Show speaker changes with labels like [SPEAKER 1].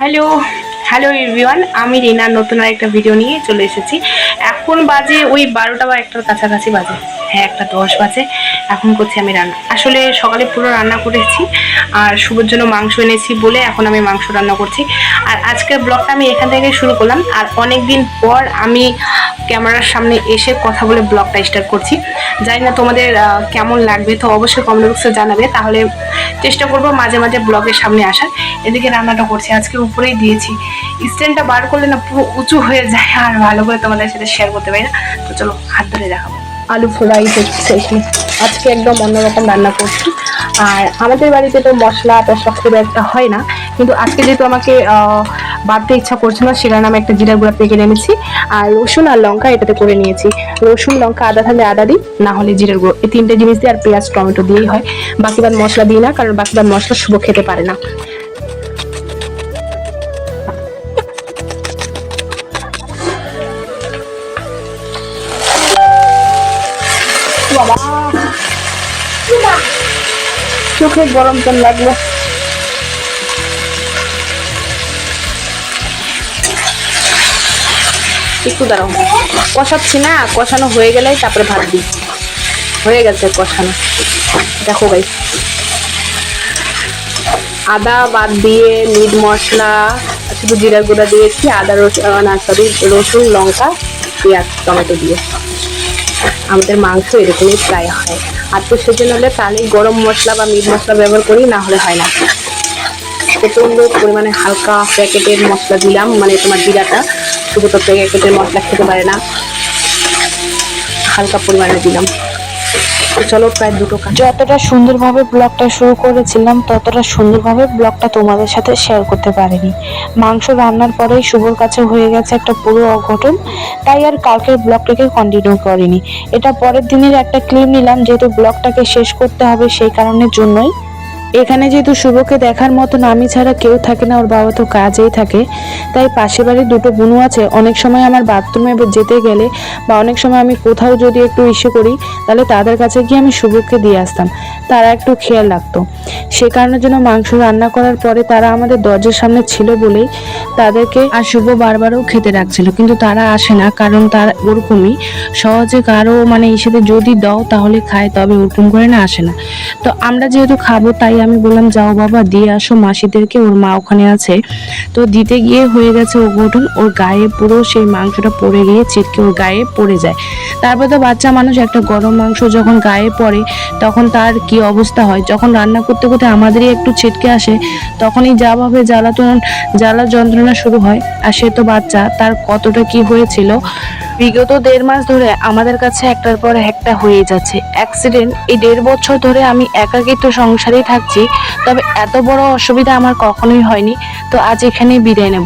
[SPEAKER 1] Hello hello everyone আমি রিনার নতুন আর একটা ভিডিও নিয়ে চলে এসেছি। এখন বাজে ওই বারোটা বা একটার কাছাকাছি বাজে। হ্যাঁ একটা দশ বাজে। এখন করছি আমি রান্না। আসলে সকালে পুরো রান্না করেছি, আর শুভর জন্য মাংস এনেছি বলে এখন আমি মাংস রান্না করছি। আর আজকের ব্লগটা আমি এখান থেকে শুরু করলাম, আর অনেক দিন পর আমি ক্যামেরার সামনে এসে কথা বলে ব্লগটা স্টার্ট করছি। জানি না তোমাদের কেমন লাগবে, তো অবশ্যই কমেন্ট বক্সে জানাবে। তাহলে চেষ্টা করব মাঝে মাঝে ব্লগের সামনে আসার। এদিকে রান্নাটা করছি, আজকে উপরেই দিয়েছি। স্ট্যান্ডটা বার করলে না পুরো উঁচু হয়ে যায়, আর ভালো করে তোমাদের সাথে শেয়ার করতে পারি না। তো চলো, হাত ধরে দেখাবো। আলু ফ্রাই হচ্ছে আজকে একদম অন্যরকম রান্না করছি। আর আমাদের বাড়িতে তো মশলা টশলা খুব একটা হয় না, কিন্তু আজকে যেহেতু আমাকে বাড়তে ইচ্ছা করছে না সেটা আমি একটা জিরা গুঁড়া পেকে এনেছি আর রসুন আর লঙ্কা এটাতে করে নিয়েছি। রসুন, লঙ্কা, আদা থাকলে আদা দিই, না হলে জিরের গুঁড়ো। এই তিনটে জিনিস দিয়ে আর পেঁয়াজ, টমেটো দিয়েই হয়। বাকি বাদ মশলা দিই না, কারণ বাকি বাদ মশলা শুভ খেতে পারে না। বাবা! চোখে গরম তেল লাগল। একটু দাঁড়াও। কষাচ্ছি না, কষানো হয়ে গেলেই তারপরে ভাত দিই। হয়ে গেছে কষানো। দেখো ভাই আদা বাদ দিয়ে মিট মশলা, শুধু জিরা গুঁড়া দিয়েছি, আদা রসুন সরি রসুন, লঙ্কা, পেঁয়াজ, টমেটো দিয়ে। আমাদের মাংস এরকমই প্রায় হয়। আর তো সেজন্য হলে তাহলে গরম মশলা বা মিট মশলা ব্যবহার করি, না হলে হয় না। প্রচণ্ড পরিমাণে হালকা প্যাকেটের মশলা দিলাম মানে তোমার জিরাটা শুধু তো প্যাকেটের মশলা খেতে পারে না। হালকা পরিমাণে দিলাম। চলো প্রায় দুটো
[SPEAKER 2] যতটা সুন্দরভাবে ব্লগটা শুরু করেছিলাম, ততটা সুন্দরভাবে ব্লগটা তোমাদের সাথে শেয়ার করতে পারিনি। মাংস রান্নার পরেই শুভর কাছে হয়ে গেছে একটা পুরো অঘটন, তাই আর কালকের ব্লগটাকে কন্টিনিউ করিনি। এটা পরের দিনের একটা ক্লিপ নিলাম, যেহেতু ব্লগটাকে শেষ করতে হবে সেই কারণের জন্যই। এখানে যেহেতু শুভকে দেখার মতন আমি ছাড়া কেউ থাকে না, ওর বাবা তো কাজেই থাকে, তাই পাশে বাড়ির দুটো বুনু আছে। অনেক সময় আমার বাথরুমে যেতে গেলে বা অনেক সময় আমি কোথাও যদি একটু ইস্যু করি, তাহলে তাদের কাছে গিয়ে আমি শুভকে দিয়ে আসতাম। তারা একটু খেয়াল রাখতো। সে কারণের জন্য মাংস রান্না করার পরে তারা আমাদের দরজার সামনে ছিল বলেই তাদেরকে আর শুভ বারবারও খেতে রাখছিল কিন্তু তারা আসে না, কারণ তার ওরকমই। সহজে কারও মানে হিসেবে যদি দাও, তাহলে খায়, তবে ওরকম করে না আসে না। তো আমরা যেহেতু খাব, তাই আমি বললাম, যাও বাবা, দিয়ে আসো, মাসিদেরকে, ওর মা ওখানে আছে। তো দিতে গিয়ে হয়ে গেছে অঘটন ওর গায়ে পুরো সেই মাংসটা পড়ে গিয়ে ছিটকে ওর গায়ে পড়ে যায়। তারপর তো বাচ্চা মানুষ, একটা গরম মাংস যখন গায়ে পড়ে, তখন তার কি অবস্থা হয়? যখন রান্না করতে করতে আমাদেরই একটু ছিটকে আসে, তখনই যা ভাবে জ্বালাতন, জ্বালা যন্ত্রণা শুরু হয়। আর সে তো বাচ্চা, তার কতটা কি হয়েছিল বিগত দেড় মাস ধরে আমাদের কাছে একটার পর একটা হয়ে যাচ্ছে। অ্যাক্সিডেন্ট এই দেড় বছর ধরে আমি একাকিত্ব সংসারেই থাকছি, তবে এত বড় অসুবিধা আমার কখনোই হয়নি। তো আজ এখানে বিদায় নেব।